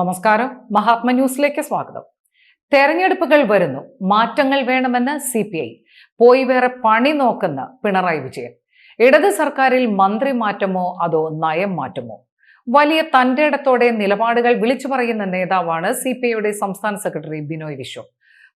നമസ്കാരം. മഹാത്മ ന്യൂസിലേക്ക് സ്വാഗതം. തെരഞ്ഞെടുപ്പുകൾ വരുന്നു. മാറ്റങ്ങൾ വേണമെന്ന് സി പി ഐ. പോയി വേറെ പണി നോക്കുന്ന പിണറായി വിജയൻ. ഇടത് സർക്കാരിൽ മന്ത്രി മാറ്റമോ അതോ നയം മാറ്റമോ? വലിയ തന്റെ ഇടത്തോടെ നിലപാടുകൾ വിളിച്ചു പറയുന്ന നേതാവാണ് സി പി ഐയുടെ സംസ്ഥാന സെക്രട്ടറി ബിനോയ് വിശ്വം.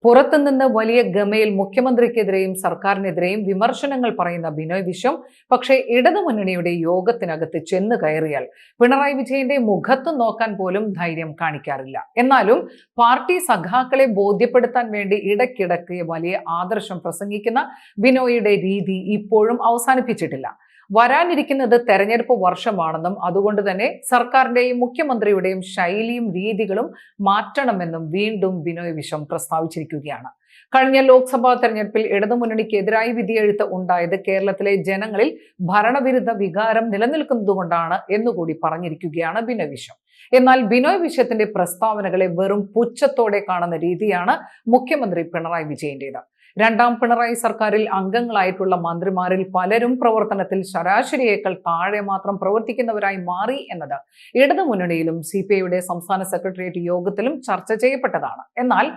പുറത്തുനിന്ന് വലിയ ഗമയിൽ മുഖ്യമന്ത്രിക്കെതിരെയും സർക്കാരിനെതിരെയും വിമർശനങ്ങൾ പറയുന്ന ബിനോയ് വിശ്വം പക്ഷേ ഇടതുമുന്നണിയുടെ യോഗത്തിനകത്ത് ചെന്ന് കയറിയാൽ പിണറായി വിജയന്റെ മുഖത്ത് നോക്കാൻ പോലും ധൈര്യം കാണിക്കാറില്ല. എന്നാലും പാർട്ടി സഖാക്കളെ ബോധ്യപ്പെടുത്താൻ വേണ്ടി ഇടയ്ക്കിടയ്ക്ക് വലിയ ആദർശം പ്രസംഗിക്കുന്ന ബിനോയിയുടെ രീതി ഇപ്പോഴും അവസാനിപ്പിച്ചിട്ടില്ല. വരാനിരിക്കുന്നത് തെരഞ്ഞെടുപ്പ് വർഷമാണെന്നും അതുകൊണ്ട് തന്നെ സർക്കാരിന്റെയും മുഖ്യമന്ത്രിയുടെയും ശൈലിയും രീതികളും മാറ്റണമെന്നും വീണ്ടും ബിനോയ് വിശ്വം പ്രസ്താവിച്ചിരിക്കുകയാണ്. കഴിഞ്ഞ ലോക്സഭാ തെരഞ്ഞെടുപ്പിൽ ഇടതുമുന്നണിക്കെതിരായി വിധിയെഴുത്ത് ഉണ്ടായത് കേരളത്തിലെ ജനങ്ങളിൽ ഭരണവിരുദ്ധ വികാരം നിലനിൽക്കുന്നതുകൊണ്ടാണ് എന്നുകൂടി പറഞ്ഞിരിക്കുകയാണ് ബിനോയ് വിശ്വം. എന്നാൽ ബിനോയ് വിഷയത്തിന്റെ പ്രസ്താവനകളെ വെറും പുച്ഛത്തോടെ കാണുന്ന രീതിയാണ് മുഖ്യമന്ത്രി പിണറായി വിജയന്റേത്. രണ്ടാം പിണറായി സർക്കാരിൽ അംഗങ്ങളായിട്ടുള്ള മന്ത്രിമാരിൽ പലരും പ്രവർത്തനത്തിൽ ശരാശരിയേക്കാൾ താഴെ മാത്രം പ്രവർത്തിക്കുന്നവരായി മാറി എന്നത് ഇടതു മുന്നണിയിലും സി പി ഐയുടെ സംസ്ഥാന സെക്രട്ടേറിയറ്റ് യോഗത്തിലും ചർച്ച ചെയ്യപ്പെട്ടതാണ്. എന്നാൽ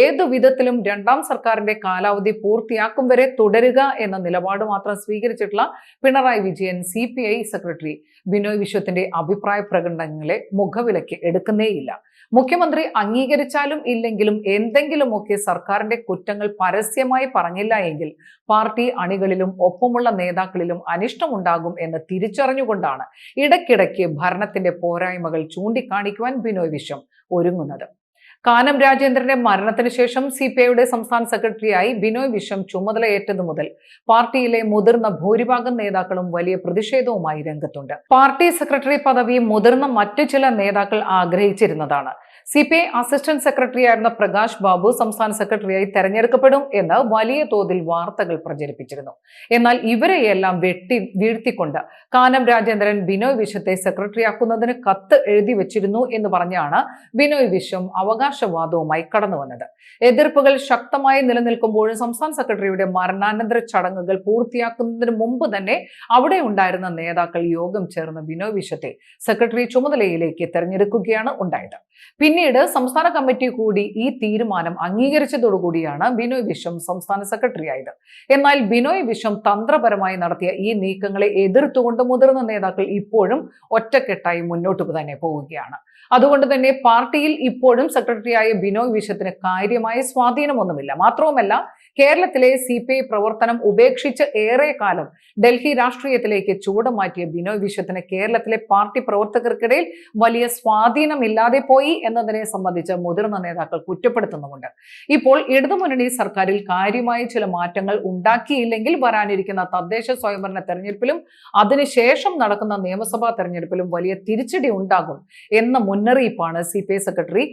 ഏതു വിധത്തിലും രണ്ടാം സർക്കാരിന്റെ കാലാവധി പൂർത്തിയാക്കും വരെ തുടരുക എന്ന നിലപാട് മാത്രം സ്വീകരിച്ചിട്ടുള്ള പിണറായി വിജയൻ സി സെക്രട്ടറി ബിനോയ് വിശ്വത്തിന്റെ അഭിപ്രായ പ്രകടനങ്ങളെ മുഖവിലയ്ക്ക് എടുക്കുന്നേയില്ല. മുഖ്യമന്ത്രി അംഗീകരിച്ചാലും ഇല്ലെങ്കിലും എന്തെങ്കിലുമൊക്കെ സർക്കാരിന്റെ കുറ്റങ്ങൾ പരസ്യമായി പറഞ്ഞില്ല എങ്കിൽ പാർട്ടി അണികളിലും ഒപ്പമുള്ള നേതാക്കളിലും അനിഷ്ടമുണ്ടാകും എന്ന് തിരിച്ചറിഞ്ഞുകൊണ്ടാണ് ഇടയ്ക്കിടയ്ക്ക് ഭരണത്തിന്റെ പോരായ്മകൾ ചൂണ്ടിക്കാണിക്കുവാൻ ബിനോയ് വിശ്വം ഒരുങ്ങുന്നത്. കാനം രാജേന്ദ്രന്റെ മരണത്തിന് ശേഷം സി പി ഐയുടെ സംസ്ഥാന സെക്രട്ടറിയായി ബിനോയ് വിശ്വം ചുമതലയേറ്റതു മുതൽ പാർട്ടിയിലെ മുതിർന്ന ഭൂരിഭാഗം നേതാക്കളും വലിയ പ്രതിഷേധവുമായി രംഗത്തുണ്ട്. പാർട്ടി സെക്രട്ടറി പദവി മുതിർന്ന മറ്റു ചില നേതാക്കൾ ആഗ്രഹിച്ചിരുന്നതാണ്. C P I assistant secretary ആയിരുന്ന പ്രകാശ് ബാബു സംസ്ഥാന സെക്രട്ടറിയായി തെരഞ്ഞെടുക്കപ്പെടും എന്ന് വലിയ തോതിൽ വാർത്തകൾ പ്രചരിപ്പിച്ചിരുന്നു. എന്നാൽ ഇവരെയെല്ലാം വെട്ടി വീഴ്ത്തിക്കൊണ്ട് കാനം രാജേന്ദ്രൻ ബിനോയ് വിശ്വത്തെ സെക്രട്ടറിയാക്കുന്നതിന് കത്ത് എഴുതി വെച്ചിരുന്നു എന്ന് പറഞ്ഞാണ് ബിനോയ് വിശ്വം അവകാശവാദവുമായി കടന്നു വന്നത് എതിർപ്പുകൾ ശക്തമായി നിലനിൽക്കുമ്പോഴും സംസ്ഥാന സെക്രട്ടറിയുടെ മരണാനന്തര ചടങ്ങുകൾ പൂർത്തിയാക്കുന്നതിന് മുമ്പ് തന്നെ അവിടെ ഉണ്ടായിരുന്ന നേതാക്കൾ യോഗം ചേർന്ന് ബിനോയ് വിശ്വത്തെ സെക്രട്ടറി ചുമതലയിലേക്ക് തെരഞ്ഞെടുക്കുകയാണ് ഉണ്ടായത്. പിന്നീട് സംസ്ഥാന കമ്മിറ്റി കൂടി ഈ തീരുമാനം അംഗീകരിച്ചതോടുകൂടിയാണ് ബിനോയ് വിശ്വം സംസ്ഥാന സെക്രട്ടറി ആയത്. എന്നാൽ ബിനോയ് വിശ്വം തന്ത്രപരമായി നടത്തിയ ഈ നീക്കങ്ങളെ എതിർത്തുകൊണ്ട് മുതിർന്ന നേതാക്കൾ ഇപ്പോഴും ഒറ്റക്കെട്ടായി മുന്നോട്ട് തന്നെ പോവുകയാണ്. അതുകൊണ്ട് തന്നെ പാർട്ടിയിൽ ഇപ്പോഴും സെക്രട്ടറിയായ ബിനോയ് വിശ്വത്തിന് കാര്യമായ സ്വാധീനമൊന്നുമില്ല. മാത്രവുമല്ല കേരളത്തിലെ സി പി ഐ പ്രവർത്തനം ഉപേക്ഷിച്ച് ഏറെ കാലം ഡൽഹി രാഷ്ട്രീയത്തിലേക്ക് ചൂടമാറ്റിയ ബിനോയ് വിശ്വത്തിന് കേരളത്തിലെ പാർട്ടി പ്രവർത്തകർക്കിടയിൽ വലിയ സ്വാധീനമില്ലാതെ പോയി എന്നതിനെ സംബന്ധിച്ച് മുതിർന്ന നേതാക്കൾ കുറ്റപ്പെടുത്തുന്നുമുണ്ട്. ഇപ്പോൾ ഇടതുമുന്നണി സർക്കാരിൽ കാര്യമായ ചില മാറ്റങ്ങൾ ഉണ്ടാക്കിയില്ലെങ്കിൽ വരാനിരിക്കുന്ന തദ്ദേശ സ്വയംഭരണ തെരഞ്ഞെടുപ്പിലും അതിനുശേഷം നടക്കുന്ന നിയമസഭാ തെരഞ്ഞെടുപ്പിലും വലിയ തിരിച്ചടി ഉണ്ടാകും എന്ന മുന്നറിയിപ്പാണ് സി സെക്രട്ടറി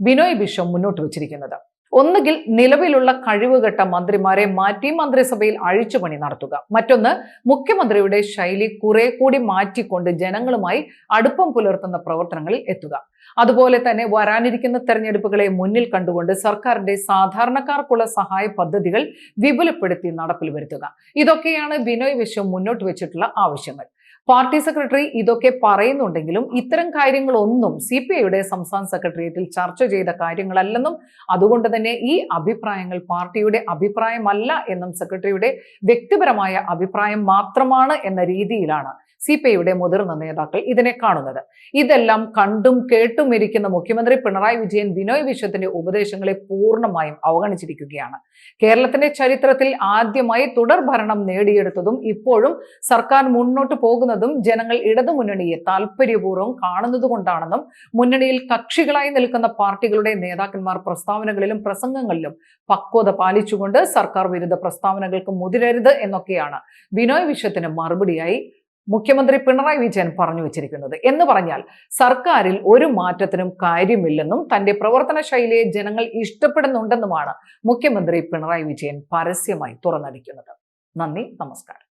ബിനോയ് വിശ്വം മുന്നോട്ട് വച്ചിരിക്കുന്നത്. ഒന്നുകിൽ നിലവിലുള്ള കഴിവുകെട്ട മന്ത്രിമാരെ മാറ്റി മന്ത്രിസഭയിൽ അഴിച്ചുപണി നടത്തുക. മറ്റൊന്ന് മുഖ്യമന്ത്രിയുടെ ശൈലി കുറെ കൂടി മാറ്റിക്കൊണ്ട് ജനങ്ങളുമായി അടുപ്പം പുലർത്തുന്ന പ്രവർത്തനങ്ങളിൽ എത്തുക. അതുപോലെ തന്നെ വരാനിരിക്കുന്ന തെരഞ്ഞെടുപ്പുകളെ മുന്നിൽ കണ്ടുകൊണ്ട് സർക്കാരിന്റെ സാധാരണക്കാർക്കുള്ള സഹായ പദ്ധതികൾ വിപുലപ്പെടുത്തി നടപ്പിൽ വരുത്തുക. ഇതൊക്കെയാണ് ബിനോയ് വിശ്വം മുന്നോട്ട് വെച്ചിട്ടുള്ള ആവശ്യങ്ങൾ. പാർട്ടി സെക്രട്ടറി ഇതൊക്കെ പറയുന്നുണ്ടെങ്കിലും ഇത്തരം കാര്യങ്ങളൊന്നും സി പി ഐയുടെ സംസ്ഥാന സെക്രട്ടേറിയറ്റിൽ ചർച്ച ചെയ്ത കാര്യങ്ങളല്ലെന്നും അതുകൊണ്ട് തന്നെ ഈ അഭിപ്രായങ്ങൾ പാർട്ടിയുടെ അഭിപ്രായമല്ല എന്നും സെക്രട്ടറിയുടെ വ്യക്തിപരമായ അഭിപ്രായം മാത്രമാണ് എന്ന രീതിയിലാണ് സി പി ഐയുടെ മുതിർന്ന നേതാക്കൾ ഇതിനെ കാണുന്നത്. ഇതെല്ലാം കണ്ടും കേട്ടും ഇരിക്കുന്ന മുഖ്യമന്ത്രി പിണറായി വിജയൻ ബിനോയ് വിശ്വത്തിന്റെ ഉപദേശങ്ങളെ പൂർണമായും അവഗണിച്ചിരിക്കുകയാണ്. കേരളത്തിന്റെ ചരിത്രത്തിൽ ആദ്യമായി തുടർ ഭരണം നേടിയെടുത്തതും ഇപ്പോഴും സർക്കാർ മുന്നോട്ട് പോകുന്നതും ജനങ്ങൾ ഇടതുമുന്നണിയെ താല്പര്യപൂർവം കാണുന്നതുകൊണ്ടാണെന്നും മുന്നണിയിൽ കക്ഷികളായി നിൽക്കുന്ന പാർട്ടികളുടെ നേതാക്കന്മാർ പ്രസ്താവനകളിലും പ്രസംഗങ്ങളിലും പക്വത പാലിച്ചുകൊണ്ട് സർക്കാർ വിരുദ്ധ പ്രസ്താവനകൾക്ക് മുതിരരുത് എന്നൊക്കെയാണ് ബിനോയ് വിശ്വത്തിന് മറുപടിയായി മുഖ്യമന്ത്രി പിണറായി വിജയൻ പറഞ്ഞു വെച്ചിരിക്കുന്നത്. എന്ന് പറഞ്ഞാൽ സർക്കാരിൽ ഒരു മാറ്റത്തിനും കാര്യമില്ലെന്നും തന്റെ പ്രവർത്തന ശൈലിയെ ജനങ്ങൾ ഇഷ്ടപ്പെടുന്നുണ്ടെന്നുമാണ് മുഖ്യമന്ത്രി പിണറായി വിജയൻ പരസ്യമായി തുറന്നടിക്കുന്നത്. നന്ദി നമസ്കാരം.